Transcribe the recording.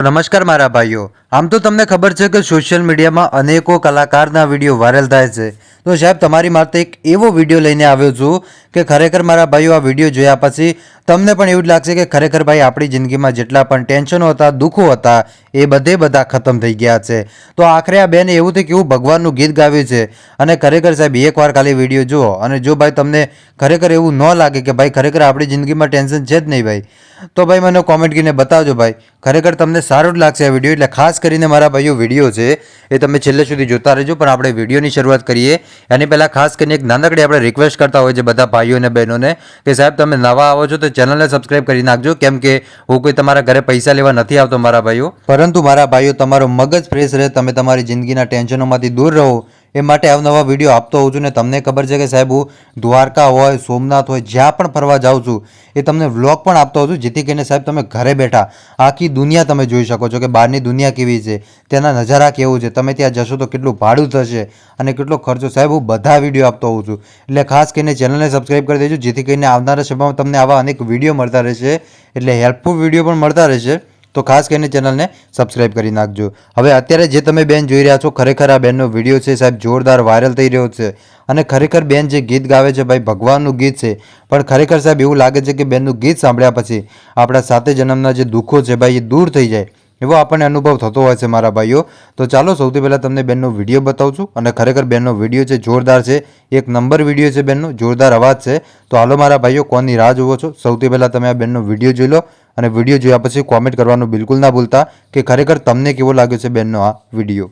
નમસ્કાર મારા ભાઈઓ. આમ તો તમને ખબર છે કે સોશિયલ મીડિયામાં અનેકો કલાકારના વીડિયો વાયરલ થાય છે. તો સાહેબ, તમારી માટે એક એવો વીડિયો લઈને આવ્યો છું કે ખરેખર મારા ભાઈઓ આ વીડિયો જોયા પછી તમને પણ એવું જ લાગશે કે ખરેખર ભાઈ આપણી જિંદગીમાં જેટલા પણ ટેન્શનો હતા, દુઃખો હતા, એ બધે બધા ખતમ થઈ ગયા છે. તો આખરે આ બેને એવું થયું કે એવું ભગવાનનું ગીત ગાવ્યું છે. અને ખરેખર સાહેબ એકવાર ખાલી વીડિયો જુઓ. અને જો ભાઈ તમને ખરેખર એવું ન લાગે કે ભાઈ ખરેખર આપણી જિંદગીમાં ટેન્શન છે જ નહીં ભાઈ તો ભાઈ મને કોમેન્ટ કરીને બતાવજો ભાઈ. ખરેખર તમને સારું જ લાગશે આ વીડિયો એટલે ખાસ કરીને મારા ભાઈઓ વીડિયો છે, એ તમે છેલ્લે સુધી જોતા રહેજો, પણ આપણે વિડીયોની શરૂઆત કરીએ. એની પહેલાં ખાસ કરીને એક નાનકડી આપણે રિક્વેસ્ટ કરતા હોય છે બધા ભાઈઓ અને બહેનોને, કે સાહેબ તમે નવા આવો છો તો ચેનલને સબસ્ક્રાઇબ કરી નાખજો, કેમ કે હું કોઈ તમારા ઘરે પૈસા લેવા નથી આવતો મારા ભાઈઓ. પરંતુ મારા ભાઈઓ, તમારો મગજ ફ્રેશ રહે, તમે તમારી જિંદગીના ટેન્શનોમાંથી દૂર રહો. એ માટે અવનવા વીડિયો આપતો હોઉં છું ને તમને ખબર છે કે સાહેબ, હું દ્વારકા હોય, સોમનાથ હોય, જ્યાં પણ ફરવા જાઉં છું, એ તમને વ્લોગ પણ આપતો હોઉં છું, જેથી કરીને સાહેબ તમે ઘરે બેઠા આખી દુનિયા તમે જોઈ શકો છો કે બહારની દુનિયા કેવી છે, તેના નજારા કેવું છે, તમે ત્યાં જશો તો કેટલું ભાડું થશે અને કેટલો ખર્ચો. સાહેબ, હું બધા વીડિયો આપતો હોઉં છું, એટલે ખાસ કરીને ચેનલને સબસ્ક્રાઈબ કરી દેજો, જેથી કરીને આવનારા સમયમાં તમને આવા અનેક વીડિયો મળતા રહેશે, એટલે હેલ્પફુલ વીડિયો પણ મળતા રહેશે. તો ખાસ કરીને ચેનલને સબસ્ક્રાઇબ કરી નાખજો. હવે અત્યારે જે તમે બેન જોઈ રહ્યા છો, ખરેખર આ બેનનો વીડિયો છે, સાહેબ, જોરદાર વાયરલ થઈ રહ્યો છે. અને ખરેખર બેન જે ગીત ગાવે છે, ભાઈ, ભગવાનનું ગીત છે. પણ ખરેખર, સાહેબ, એવું લાગે છે કે બેનનું ગીત સાંભળ્યા પછી આપણા સાતે જન્મના જે દુઃખો છે, ભાઈ, એ દૂર થઈ જાય. એવો આપણને અનુભવ થતો હોય છે, મારા ભાઈઓ. તો ચાલો, સૌથી પહેલાં તમને બેનનો વીડિયો બતાવું છું. અને ખરેખર બેનનો વીડિયો છે, જોરદાર છે. એક નંબર વીડિયો છે બેનનો, જોરદાર અવાજ છે. તો હાલો, મારા ભાઈઓ, કોની રાહ જુઓ છો? સૌથી પહેલાં તમે આ બેનનો વીડિયો જોઈ લો. અને વીડિયો જોયા પછી કોમેન્ટ કરવાનું બિલકુલ ના ભૂલતા કે ખરેખર તમને કેવો લાગ્યો છે બેનનો આ વીડિયો?